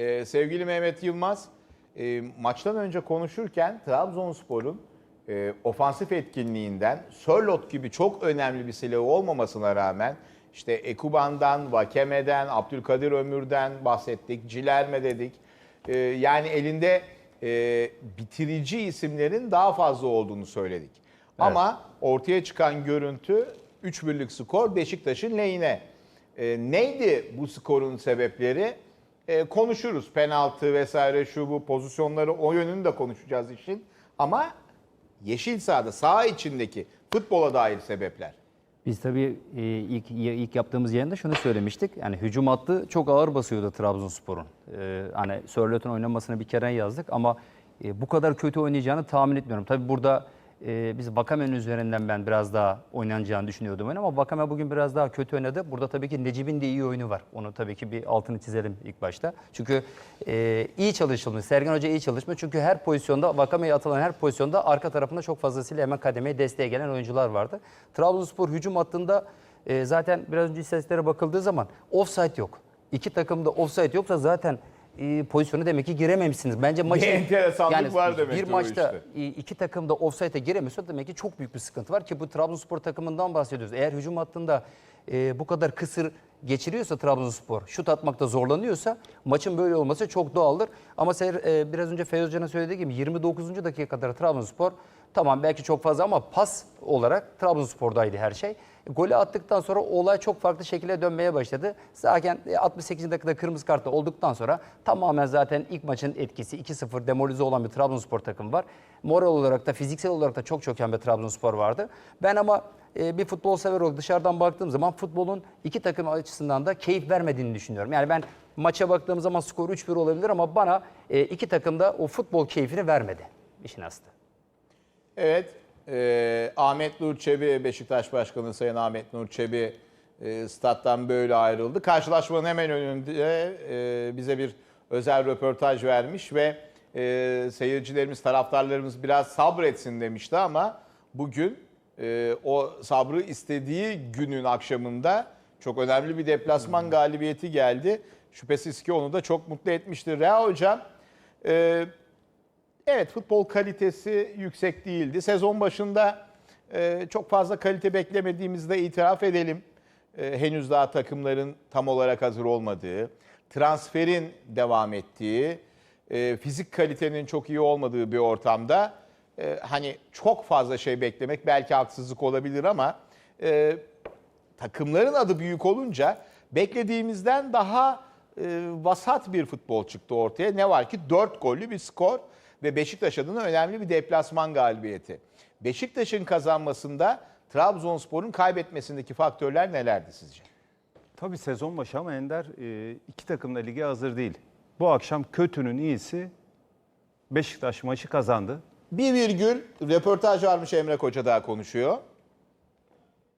Ee, sevgili Mehmet Yılmaz, e, maçtan önce konuşurken Trabzonspor'un e, ofansif etkinliğinden Sörlot gibi çok önemli bir silahı olmamasına rağmen işte Ekuban'dan, Vakeme'den, Abdülkadir Ömür'den bahsettik, Cilerme dedik. E, yani elinde e, bitirici isimlerin daha fazla olduğunu söyledik. Ama ortaya çıkan görüntü 3 birlik skor Beşiktaş'ın lehine. E, neydi bu skorun sebepleri? E, konuşuruz. Penaltı vesaire şu bu pozisyonları o yönünü de konuşacağız işin. Ama yeşil sahada saha içindeki futbola dair sebepler. Biz tabii e, ilk ilk yaptığımız yayında şunu söylemiştik. Yani hücum hattı çok ağır basıyordu Trabzonspor'un. E, hani Sörlot'un oynamasını bir kere yazdık ama e, bu kadar kötü oynayacağını tahmin etmiyorum. Tabii burada e, biz Vakame'nin üzerinden ben biraz daha oynanacağını düşünüyordum oyun ama Vakame bugün biraz daha kötü oynadı. Burada tabii ki Necip'in de iyi oyunu var. Onu tabii ki bir altını çizelim ilk başta. Çünkü e, iyi çalışılmış. Sergen Hoca iyi çalışmış. Çünkü her pozisyonda Vakame'ye atılan her pozisyonda arka tarafında çok fazlasıyla hemen kademeye desteğe gelen oyuncular vardı. Trabzonspor hücum hattında e, zaten biraz önce istatistiklere bakıldığı zaman offside yok. İki takımda offside yoksa zaten e, pozisyonu demek ki girememişsiniz. Bence maçı enteresanlık var demek Bir o maçta işte. e, iki takım da offside'e giremiyorsa demek ki çok büyük bir sıkıntı var ki bu Trabzonspor takımından bahsediyoruz. Eğer hücum hattında e, bu kadar kısır geçiriyorsa Trabzonspor, şut atmakta zorlanıyorsa maçın böyle olması çok doğaldır. Ama ser, e, biraz önce Feyyaz Hoca'nın söylediği gibi 29. dakika kadar Trabzonspor tamam belki çok fazla ama pas olarak Trabzonspor'daydı her şey. Golü attıktan sonra olay çok farklı şekilde dönmeye başladı. Zaten e, 68. dakikada kırmızı kartla olduktan sonra tamamen zaten ilk maçın etkisi 2-0 demolize olan bir Trabzonspor takımı var. Moral olarak da fiziksel olarak da çok çöken bir Trabzonspor vardı. Ben ama e, bir futbol sever olarak dışarıdan baktığım zaman futbolun iki takım açısından da keyif vermediğini düşünüyorum. Yani ben maça baktığım zaman skor 3-1 olabilir ama bana e, iki takım da o futbol keyfini vermedi işin aslı. Evet, e, Ahmet Nur Çebi, Beşiktaş Başkanı Sayın Ahmet Nur Çebi e, stat'tan böyle ayrıldı. Karşılaşmanın hemen önünde e, bize bir özel röportaj vermiş ve e, seyircilerimiz, taraftarlarımız biraz sabretsin demişti ama bugün e, o sabrı istediği günün akşamında çok önemli bir deplasman galibiyeti geldi. Şüphesiz ki onu da çok mutlu etmiştir. Rea Hocam, e, Evet futbol kalitesi yüksek değildi. Sezon başında e, çok fazla kalite beklemediğimizde itiraf edelim. E, henüz daha takımların tam olarak hazır olmadığı, transferin devam ettiği, e, fizik kalitenin çok iyi olmadığı bir ortamda e, hani çok fazla şey beklemek belki haksızlık olabilir ama e, takımların adı büyük olunca beklediğimizden daha e, vasat bir futbol çıktı ortaya. Ne var ki 4 gollü bir skor ve Beşiktaş adına önemli bir deplasman galibiyeti. Beşiktaş'ın kazanmasında Trabzonspor'un kaybetmesindeki faktörler nelerdi sizce? Tabii sezon başı ama Ender e, iki takım da lige hazır değil. Bu akşam kötünün iyisi Beşiktaş maçı kazandı. Bir virgül röportaj varmış Emre Koca daha konuşuyor.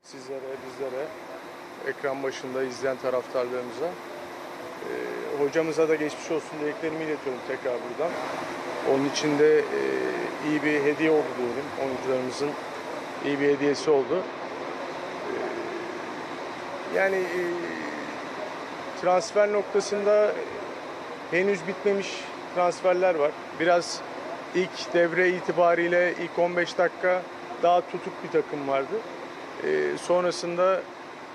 Sizlere, bizlere, ekran başında izleyen taraftarlarımıza. Ee, hocamıza da geçmiş olsun dileklerimi iletiyorum tekrar buradan. Onun için de e, iyi bir hediye oldu diyelim. Oyuncularımızın iyi bir hediyesi oldu. Ee, yani e, transfer noktasında henüz bitmemiş transferler var. Biraz ilk devre itibariyle ilk 15 dakika daha tutuk bir takım vardı. Ee, sonrasında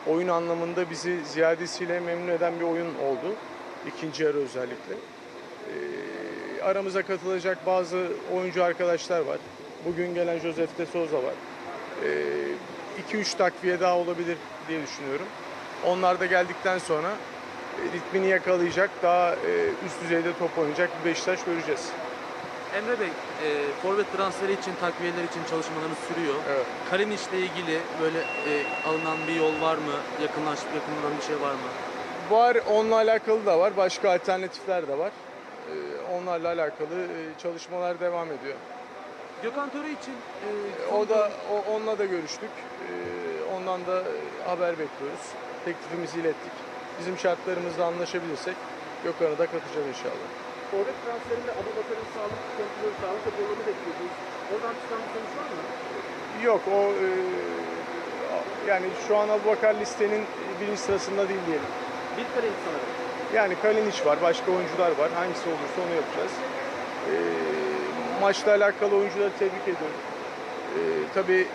oyun anlamında bizi ziyadesiyle memnun eden bir oyun oldu. İkinci yarı özellikle. Ee, aramıza katılacak bazı oyuncu arkadaşlar var. Bugün gelen Josef de Souza var. 2-3 takviye daha olabilir diye düşünüyorum. Onlar da geldikten sonra e, ritmini yakalayacak, daha e, üst düzeyde top oynayacak bir Beşiktaş göreceğiz. Emre Bey, e, forvet transferi için, takviyeler için çalışmalarınız sürüyor. Evet. Kaliniş'le ilgili böyle e, alınan bir yol var mı? Yakınlaşıp yakınlanan bir şey var mı? Var, onunla alakalı da var. Başka alternatifler de var. Ee, Onlarla alakalı e, çalışmalar devam ediyor. Gökhan Töre için e, O da o, onunla da görüştük. Ee, Ondan da e, haber bekliyoruz. Teklifimizi ilettik. Bizim şartlarımızla anlaşabilirsek Gökhan'ı da katacağız inşallah. Forvet transferinde Abu Bakar'ın sağlık kontrolü, sağlık raporlarını bekliyordunuz. Oradan çıkan bir sonuç var mı? Yok o e, yani şu an Abubakar listenin birinci sırasında değil diyelim. Bir kare sanırım. Yani Kalinic var, başka oyuncular var. Hangisi olursa onu yapacağız. Ee, maçla alakalı oyuncuları tebrik ediyorum. Ee, tabii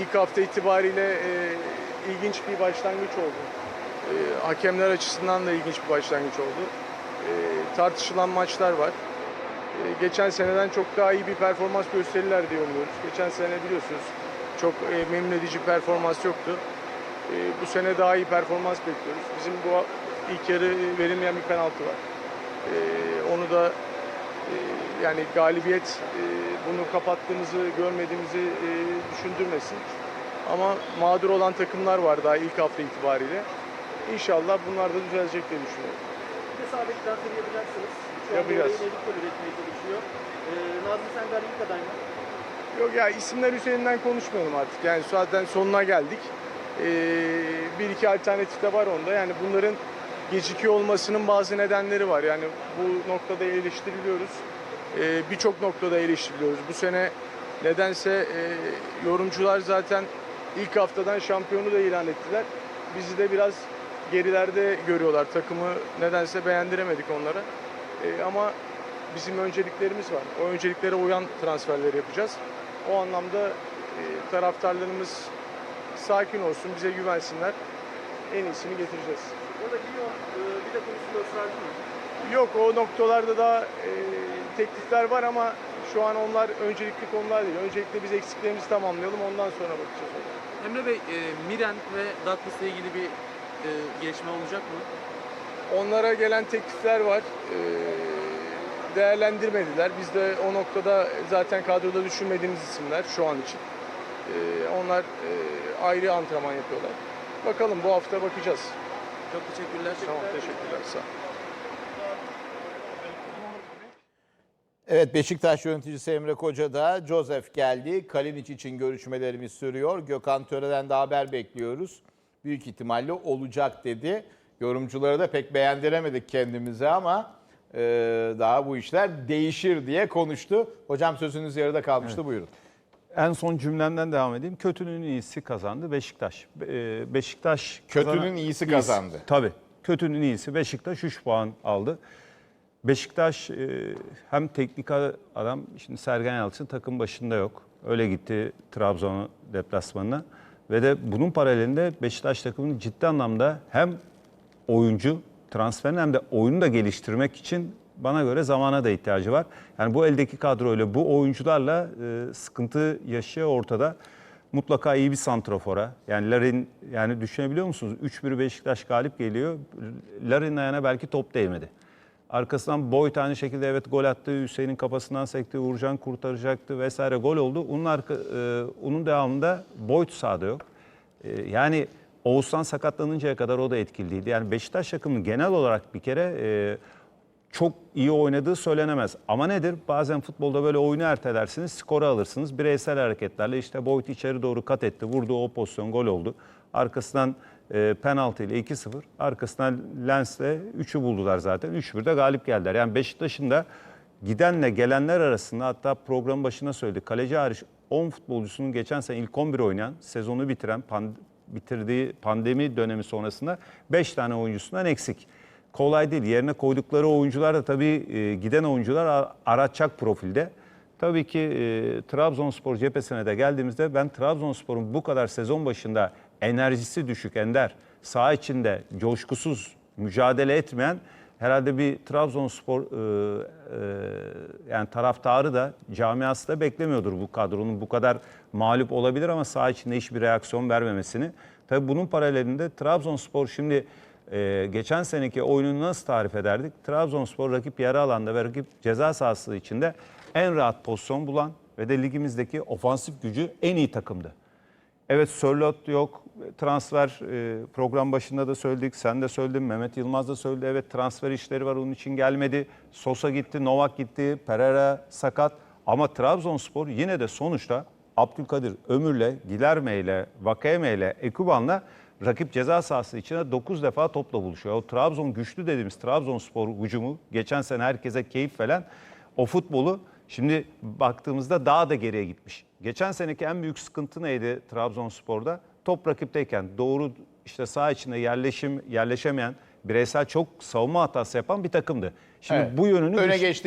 ilk hafta itibariyle e, ilginç bir başlangıç oldu. Ee, hakemler açısından da ilginç bir başlangıç oldu. Ee, tartışılan maçlar var. Ee, geçen seneden çok daha iyi bir performans gösterirler diye umuyoruz. Geçen sene biliyorsunuz çok e, memnun edici performans yoktu. Ee, bu sene daha iyi performans bekliyoruz. Bizim bu ilk yarı verilmeyen bir penaltı var. Onu da e, yani galibiyet e, bunu kapattığımızı, görmediğimizi düşündürmesin. Ama mağdur olan takımlar var daha ilk hafta itibariyle. İnşallah bunlar da düzelecek diye düşünüyorum. Sağ bek transferi yapacaksınız. Şu Yapacağız. anda Editör üretmeye çalışıyor. Ee, Nazım Sender ilk aday mı? Yok ya isimler üzerinden konuşmayalım artık. Yani zaten sonuna geldik. Ee, bir iki alternatif de var onda. Yani bunların gecikiyor olmasının bazı nedenleri var. Yani bu noktada eleştiriliyoruz. Ee, Birçok noktada eleştiriliyoruz. Bu sene nedense e, yorumcular zaten ilk haftadan şampiyonu da ilan ettiler. Bizi de biraz gerilerde görüyorlar. Takımı nedense beğendiremedik onlara. Ee, ama bizim önceliklerimiz var. O önceliklere uyan transferleri yapacağız. O anlamda e, taraftarlarımız sakin olsun, bize güvensinler. En iyisini getireceğiz. Orada Lyon e, bir de konusunda ısrarcı mı? Yok o noktalarda daha e, teklifler var ama şu an onlar öncelikli konular değil. Öncelikle biz eksiklerimizi tamamlayalım ondan sonra bakacağız. Emre Bey, e, Miren ve Douglas'la ilgili bir e, gelişme olacak mı? Onlara gelen teklifler var. E, değerlendirmediler. Biz de o noktada zaten kadroda düşünmediğimiz isimler şu an için. E, onlar e, ayrı antrenman yapıyorlar. Bakalım bu hafta bakacağız. Çok teşekkürler. Tamam teşekkürler. Sağ ol. Evet Beşiktaş yöneticisi Emre Koca da Joseph geldi. Kalinic için görüşmelerimiz sürüyor. Gökhan Töre'den de haber bekliyoruz. Büyük ihtimalle olacak dedi. Yorumcuları da pek beğendiremedik kendimize ama e, daha bu işler değişir diye konuştu. Hocam sözünüz yarıda kalmıştı buyurun. En son cümlemden devam edeyim. Kötünün iyisi kazandı Beşiktaş. Be- Beşiktaş Kötünün kazanan- iyisi kazandı. Tabii. Kötünün iyisi Beşiktaş 3 puan aldı. Beşiktaş e, hem teknik adam şimdi Sergen Yalçın takım başında yok. Öyle gitti Trabzon deplasmanına ve de bunun paralelinde Beşiktaş takımının ciddi anlamda hem oyuncu transferini hem de oyunu da geliştirmek için bana göre zamana da ihtiyacı var. Yani bu eldeki kadroyla bu oyuncularla e, sıkıntı yaşıyor ortada. Mutlaka iyi bir santrofora. Yani Larin yani düşünebiliyor musunuz? 3-1 Beşiktaş galip geliyor. Larin'in ayağına belki top değmedi. Arkasından Boyd aynı şekilde evet gol attı. Hüseyin'in kafasından sekti. Uğurcan kurtaracaktı vesaire gol oldu. Onun, arka, e, onun devamında Boyd sahada yok. E, yani Oğuzhan sakatlanıncaya kadar o da etkili değildi. Yani Beşiktaş takımının genel olarak bir kere e, çok iyi oynadığı söylenemez. Ama nedir? Bazen futbolda böyle oyunu ertelersiniz, skoru alırsınız. Bireysel hareketlerle işte Boyd içeri doğru kat etti, vurdu o pozisyon gol oldu. Arkasından e, penaltı ile 2-0, arkasından Lens'le 3'ü buldular zaten. 3-1'de galip geldiler. Yani Beşiktaş'ın da gidenle gelenler arasında hatta program başına söyledik. Kaleci hariç 10 futbolcusunun geçen sene ilk 11 oynayan, sezonu bitiren, pan- bitirdiği pandemi dönemi sonrasında 5 tane oyuncusundan eksik kolay değil. Yerine koydukları oyuncular da tabii e, giden oyuncular a- aratacak profilde. Tabii ki e, Trabzonspor cephesine de geldiğimizde ben Trabzonspor'un bu kadar sezon başında enerjisi düşük Ender, saha içinde coşkusuz mücadele etmeyen herhalde bir Trabzonspor e, e, yani taraftarı da camiası da beklemiyordur bu kadronun bu kadar mağlup olabilir ama saha içinde hiçbir reaksiyon vermemesini. Tabii bunun paralelinde Trabzonspor şimdi ee, geçen seneki oyununu nasıl tarif ederdik? Trabzonspor rakip yarı alanda ve rakip ceza sahası içinde en rahat pozisyon bulan ve de ligimizdeki ofansif gücü en iyi takımdı. Evet Sörlot yok. Transfer e, program başında da söyledik. Sen de söyledin. Mehmet Yılmaz da söyledi. Evet transfer işleri var onun için gelmedi. Sosa gitti, Novak gitti, Pereira sakat. Ama Trabzonspor yine de sonuçta Abdülkadir Ömür'le, Gilerme'yle, Vakayeme'yle, Ekuban'la rakip ceza sahası içine 9 defa topla buluşuyor. O Trabzon güçlü dediğimiz Trabzonspor hücumu geçen sene herkese keyif veren o futbolu şimdi baktığımızda daha da geriye gitmiş. Geçen seneki en büyük sıkıntı neydi Trabzonspor'da? Top rakipteyken doğru işte saha içinde yerleşim yerleşemeyen bireysel çok savunma hatası yapan bir takımdı. Şimdi Evet. bu yönünü öne güç- geçtiği